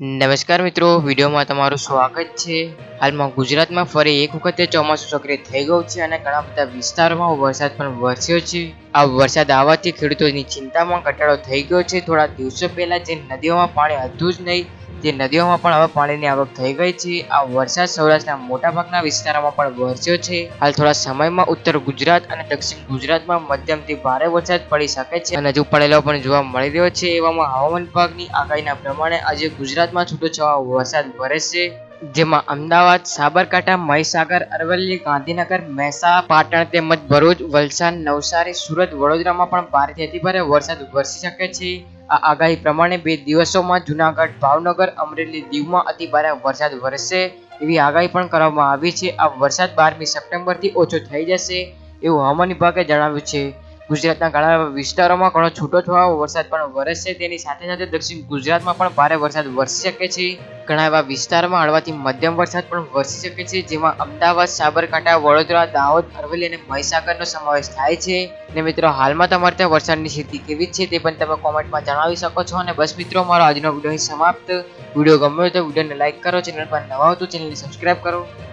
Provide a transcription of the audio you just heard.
નમસ્કાર મિત્રો, વિડીયોમાં તમારું સ્વાગત છે. હાલમાં ગુજરાતમાં ફરી એક વખતે ચોમાસું સક્રિય થઈ ગયું છે અને ઘણા બધા વિસ્તારોમાં વરસાદ પણ વરસ્યો છે. આ વરસાદ આવવાથી ખેડૂતોની ચિંતામાં ઘટાડો થઈ ગયો છે. થોડા દિવસો પહેલા જે નદીઓમાં પાણી હતું જ નહીં તે નદીઓમાં પણ હવે પાણીની આવક થઈ ગઈ છે. આ વરસાદ સૌરાષ્ટ્રના મોટાભાગના વિસ્તારોમાં પણ વરસ્યો છે. હાલ થોડા સમયમાં ઉત્તર ગુજરાત અને દક્ષિણ ગુજરાતમાં મધ્યમથી ભારે વરસાદ પડી શકે છે અને હજુ પડેલો પણ જોવા મળી રહ્યો છે. એવામાં હવામાન વિભાગની આગાહીના પ્રમાણે આજે ગુજરાતમાં છૂટોછવાયો વરસાદ વરસશે. જેમાં અમદાવાદ, સાબરકાંઠા, મહીસાગર, અરવલ્લી, ગાંધીનગર, મહેસાણા, પાટણ તેમજ ભરૂચ, વલસાડ, નવસારી, સુરત, વડોદરામાં પણ ભારેથી અતિભારે વરસાદ વરસી શકે છે. આ આગાહી પ્રમાણે બે દિવસોમાં જુનાગઢ, ભાવનગર, અમરેલી દીવમાં અતિભારે વરસાદ વરસશે એવી આગાહી પણ કરવામાં આવી છે. આ વરસાદ બારમી સપ્ટેમ્બરથી ઓછો થઈ જશે એવું હવામાન વિભાગે જણાવ્યું છે. ગુજરાતના ઘણા વિસ્તારોમાં ઘણો છૂટો છવાયો વરસાદ, પણ વરસશે તેની સાથે સાથે દક્ષિણ ગુજરાતમાં પણ ભારે વરસાદ વરસી શકે છે. ઘણા એવા વિસ્તારમાં હળવાથી મધ્યમ વરસાદ પણ વરસી શકે છે, જેમાં અમદાવાદ, સાબરકાંઠા, વડોદરા, દાહોદ, અરવલ્લી અને મહીસાગરનો સમાવેશ થાય છે. અને મિત્રો, હાલમાં તમારે ત્યાં વરસાદની સ્થિતિ કેવી છે તે પણ તમે કોમેન્ટમાં જણાવી શકો છો. અને બસ મિત્રો, મારો આજનો વીડિયો સમાપ્ત. વીડિયો ગમ્યો તો વિડીયોને લાઇક કરો, ચેનલ પર નવા હો તો ચેનલને સબસ્ક્રાઈબ કરો.